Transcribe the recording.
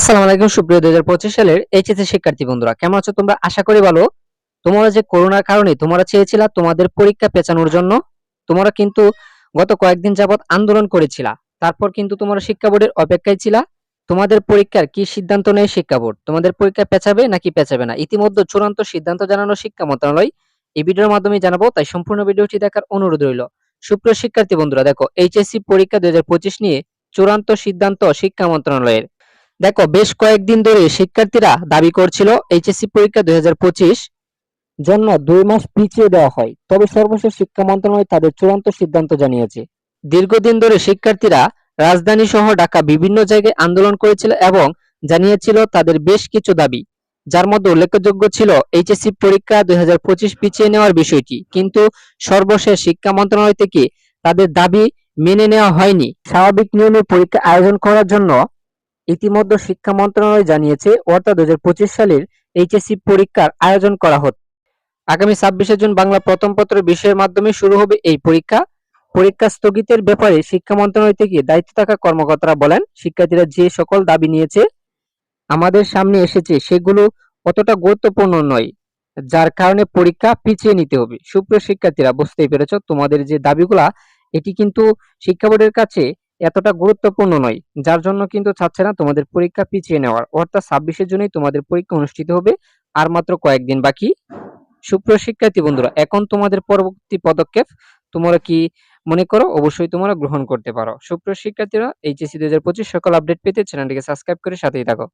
আসসালামু আলাইকুম, সুপ্রিয় দুই হাজার পঁচিশ সালের এইচএসসি শিক্ষার্থী বন্ধুরা। কেমন আছো তোমরা? আশা করি ভালো। তোমরা যে করোনার কারণে তোমরা চেয়েছিলা তোমাদের পরীক্ষা পেছানোর জন্য, তোমরা কিন্তু গত কয়েকদিন যাবত আন্দোলন করেছিলা। তারপর কিন্তু তোমরা শিক্ষা বোর্ডের অপেক্ষায় ছিলা। তোমাদের পরীক্ষার কি সিদ্ধান্ত নেয় শিক্ষা বোর্ড? তোমাদের পরীক্ষা পেছাবে নাকি পেছাবে না? ইতিমধ্যে চূড়ান্ত সিদ্ধান্ত জানানো শিক্ষা মন্ত্রণালয় এই ভিডিওর মাধ্যমে জানাব, তাই সম্পূর্ণ ভিডিওটি দেখার অনুরোধ রইল। সুপ্রিয় শিক্ষার্থী বন্ধুরা, দেখো, এইচএসসি পরীক্ষা দুই হাজার পঁচিশ নিয়ে চূড়ান্ত সিদ্ধান্ত শিক্ষা মন্ত্রণালয়ের। দেখো, বেশ কয়েকদিন ধরে শিক্ষার্থীরা দাবি করছিল এইচএসসি পরীক্ষা দুই জন্য দুই মাস পিছিয়ে দেওয়া হয়। তবে সর্বশেষ শিক্ষা মন্ত্রণালয় তাদের চূড়ান্ত সিদ্ধান্ত জানিয়েছে। দীর্ঘদিন ধরে শিক্ষার্থীরা রাজধানী সহ ঢাকা বিভিন্ন জায়গায় আন্দোলন করেছিল এবং জানিয়েছিল তাদের বেশ কিছু দাবি, যার মধ্যে উল্লেখযোগ্য ছিল এইচএসসি পরীক্ষা দুই হাজার পঁচিশ পিছিয়ে নেওয়ার বিষয়টি। কিন্তু সর্বশেষ শিক্ষা মন্ত্রণালয় থেকে তাদের দাবি মেনে নেওয়া হয়নি। স্বাভাবিক নিয়মে পরীক্ষা আয়োজন করার জন্য ইতিমধ্যে শিক্ষা মন্ত্রণালয় জানিয়েছে, অর্থাৎ দু হাজার পঁচিশ সালের এইচএসসি পরীক্ষার আয়োজন করা হচ্ছে আগামী ছাব্বিশে জুন বাংলা প্রথম পত্র বিষয়ের মাধ্যমে শুরু হবে এই পরীক্ষা। পরীক্ষা স্থগিতের ব্যাপারে শিক্ষা মন্ত্রণালয় থেকে দায়িত্ব থাকা কর্মকর্তারা বলেন, শিক্ষার্থীরা যে সকল দাবি নিয়েছে, আমাদের সামনে এসেছে, সেগুলো অতটা গুরুত্বপূর্ণ নয়, যার কারণে পরীক্ষা পিছিয়ে নিতে হবে। সুপ্রিয় শিক্ষার্থীরা, বুঝতেই পেরেছ, তোমাদের যে দাবিগুলা, এটি কিন্তু শিক্ষা বোর্ডের কাছে এতটা গুরুত্বপূর্ণ নয়। যার জন্য কিন্তু চাচ্ছে না তোমাদের পরীক্ষা পিছিয়ে নেওয়ার। অর্থাৎ ছাব্বিশের জন্যই তোমাদের পরীক্ষা অনুষ্ঠিত হবে, আর মাত্র কয়েকদিন বাকি। সুপ্রিয় শিক্ষার্থী বন্ধুরা, এখন তোমাদের পরবর্তী পদক্ষেপ, তোমরা কি মনে করো? অবশ্যই তোমরা গ্রহণ করতে পারো। সুপ্রিয় শিক্ষার্থীরা এইচএসি দুই হাজার পঁচিশ সকল আপডেট পেতে চ্যানেলটিকে সাবস্ক্রাইব করে সাথেই থাকো।